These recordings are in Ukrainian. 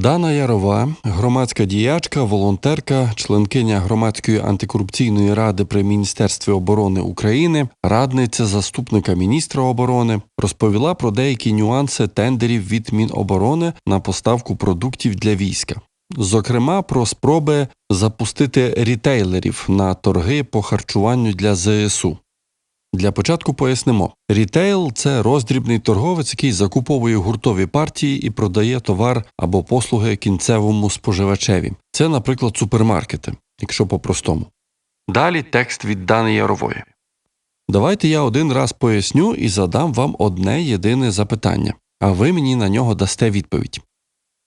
Дана Ярова, громадська діячка, волонтерка, членкиня громадської антикорупційної ради при Міністерстві оборони України, радниця заступника міністра оборони, розповіла про деякі нюанси тендерів від Міноборони на поставку продуктів для війська. Зокрема, про спроби запустити рітейлерів на торги по харчуванню для ЗСУ. Для початку пояснимо: рітейл це роздрібний торговець, який закуповує гуртові партії і продає товар або послуги кінцевому споживачеві. Це, наприклад, супермаркети, якщо по-простому. Далі текст від Дани Ярової. Давайте я один раз поясню і задам вам одне єдине запитання, а ви мені на нього дасте відповідь.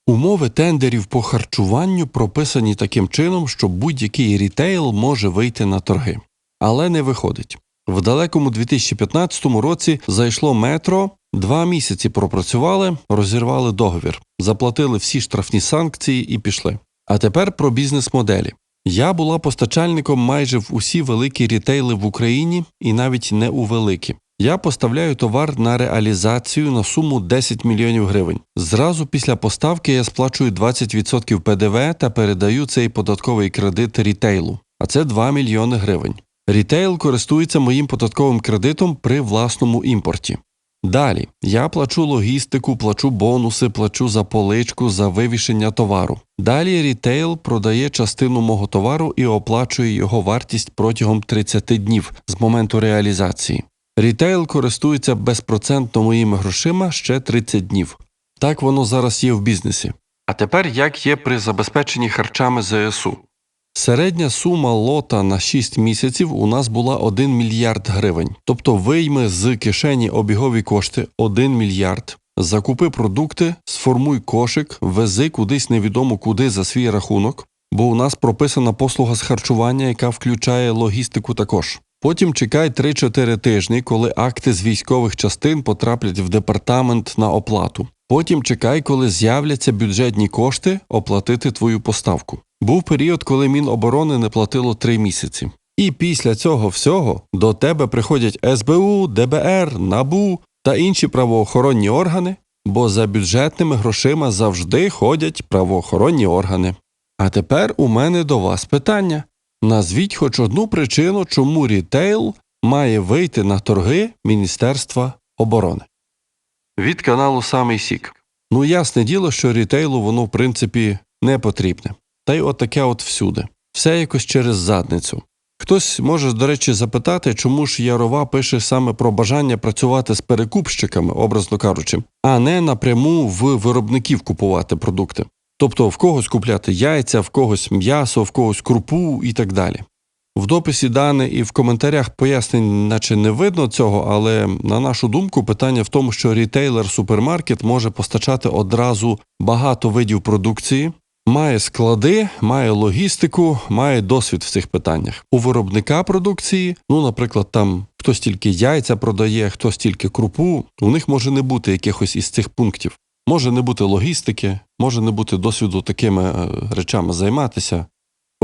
Умови тендерів по харчуванню прописані таким чином, що будь-який рітейл може вийти на торги, але не виходить. В далекому 2015 році зайшло метро, два місяці пропрацювали, розірвали договір, заплатили всі штрафні санкції і пішли. А тепер про бізнес-моделі. Я була постачальником майже в усі великі рітейли в Україні і навіть не у великі. Я поставляю товар на реалізацію на суму 10 мільйонів гривень. Зразу після поставки я сплачую 20% ПДВ та передаю цей податковий кредит рітейлу, а це 2 мільйони гривень. Рітейл користується моїм податковим кредитом при власному імпорті. Далі я плачу логістику, плачу бонуси, плачу за поличку, за вивішення товару. Далі рітейл продає частину мого товару і оплачує його вартість протягом 30 днів з моменту реалізації. Рітейл користується безпроцентно моїми грошима ще 30 днів. Так воно зараз є в бізнесі. А тепер як є при забезпеченні харчами ЗСУ? Середня сума лота на 6 місяців у нас була 1 мільярд гривень. Тобто вийми з кишені обігові кошти 1 мільярд. Закупи продукти, сформуй кошик, вези кудись невідомо куди за свій рахунок, бо у нас прописана послуга з харчування, яка включає логістику також. Потім чекай 3-4 тижні, коли акти з військових частин потраплять в департамент на оплату. Потім чекай, коли з'являться бюджетні кошти оплатити твою поставку. Був період, коли Міноборони не платило 3 місяці. І після цього всього до тебе приходять СБУ, ДБР, НАБУ та інші правоохоронні органи, бо за бюджетними грошима завжди ходять правоохоронні органи. А тепер у мене до вас питання. Назвіть хоч одну причину, чому рітейл має вийти на торги Міністерства оборони. Від каналу Самий Сік. Ну, ясне діло, що рітейлу воно в принципі не потрібне. Та й от таке от всюди. Все якось через задницю. Хтось може, до речі, запитати, чому ж Ярова пише саме про бажання працювати з перекупщиками, образно кажучи, а не напряму в виробників купувати продукти. Тобто в когось купляти яйця, в когось м'ясо, в когось крупу і так далі. В дописі дане і в коментарях пояснень, наче не видно цього, але на нашу думку, питання в тому, що рітейлер-супермаркет може постачати одразу багато видів продукції, має склади, має логістику, має досвід в цих питаннях. У виробника продукції, ну, наприклад, там хтось тільки яйця продає, хтось тільки крупу, у них може не бути якихось із цих пунктів. Може не бути логістики, може не бути досвіду такими е, речами займатися.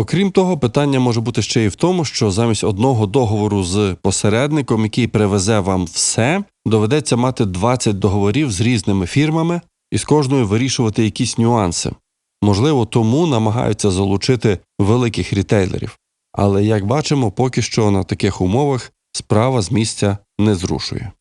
Окрім того, питання може бути ще й в тому, що замість одного договору з посередником, який привезе вам все, доведеться мати 20 договорів з різними фірмами і з кожною вирішувати якісь нюанси. Можливо, тому намагаються залучити великих рітейлерів. Але як бачимо, поки що на таких умовах справа з місця не зрушує.